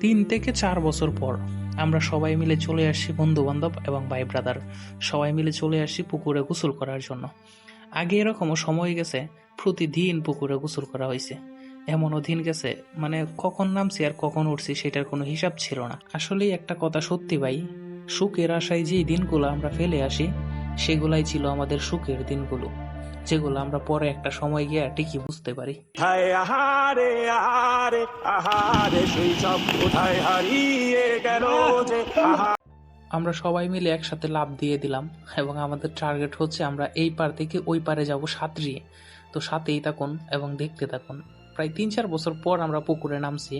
তিন থেকে চার বছর পর আমরা সবাই মিলে চলে আসছি বন্ধু বান্ধব এবং ভাই ব্রাদার। সবাই মিলে চলে আসছি পুকুরে গোসল করার জন্য। আগে এরকমও সময় গেছে, প্রতিদিন পুকুরে গোসল করা হয়েছে। এমনও দিন গেছে মানে কখন নামছি আর কখন উঠছি সেটার কোনো হিসাব ছিল না। আসলেই একটা কথা সত্যি ভাই, সুখের আশায় যেই দিনগুলো আমরা ফেলে আসি, সেগুলাই ছিল আমাদের সুখের দিনগুলো। যেগুলো আমরা পরে একটা সময় গিয়ে ঠিকই বুঝতে পারি। আহারে আহারে আহারে শৈশব কোথায় হারিয়ে গেল যে আমরা সবাই মিলে একসাথে লাভ দিয়ে দিলাম এবং আমাদের টার্গেট হচ্ছে আমরা এই পার থেকে ওই পারে যাব সাঁতরিয়ে তো সাথেই থাকুন এবং দেখতে থাকুন। প্রায় তিন চার বছর পর আমরা পুকুরে নামছি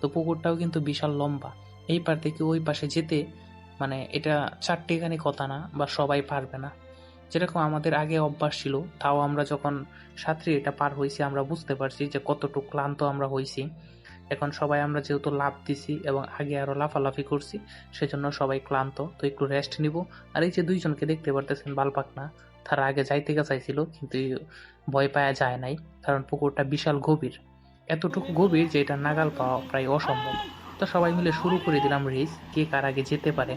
তো পুকুরটাও কিন্তু বিশাল লম্বা। এই পার থেকে ওই পাশে যেতে মানে এটা চারটেখানি কথা না বা সবাই পারবে না। যেরকম আমাদের আগে অভ্যাস ছিল, তাও আমরা যখন সাঁতরি এটা পার হয়েছি, আমরা বুঝতে পারছি যে কতটুকু ক্লান্ত আমরা হয়েছি। এখন সবাই আমরা যেহেতু লাভ দিছি এবং আগে আরও লাফালাফি করছি, সেজন্য সবাই ক্লান্ত। তো একটু রেস্ট নিব। আর এই যে দুইজনকে দেখতে পারতেছেন বালপাকনা তারা আগে যাইতে চাইছিল, কিন্তু ভয় পাওয়া যায় নাই, কারণ পুকুরটা বিশাল গভীর। এতটুকু গভীর যে এটা নাগাল পাওয়া প্রায় অসম্ভব। তো সবাই মিলে শুরু করে দিলাম রেস কে কার আগে যেতে পারে।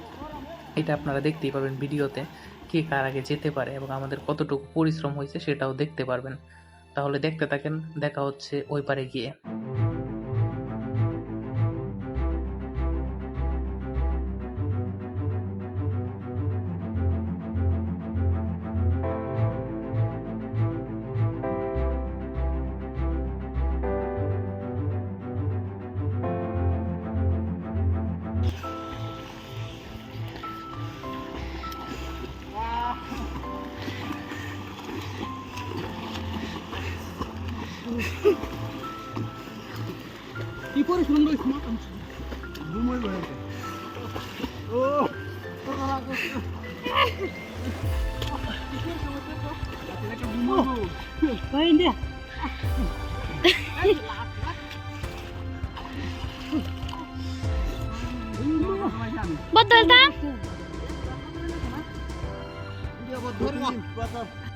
এটা আপনারা দেখতেই পাবেন ভিডিওতে। কে কার আগে যেতে পারে এবং আমাদের কতটুকু পরিশ্রম হয়েছে সেটাও দেখতে পারবেন। তাহলে দেখতে থাকেন, দেখা হচ্ছে ওই পারে গিয়ে। 이빨에 그런 걸 그만큼 눈물 봐야 돼. 어, 떠나라고. 빨리인데. Betul tak? Dia betul.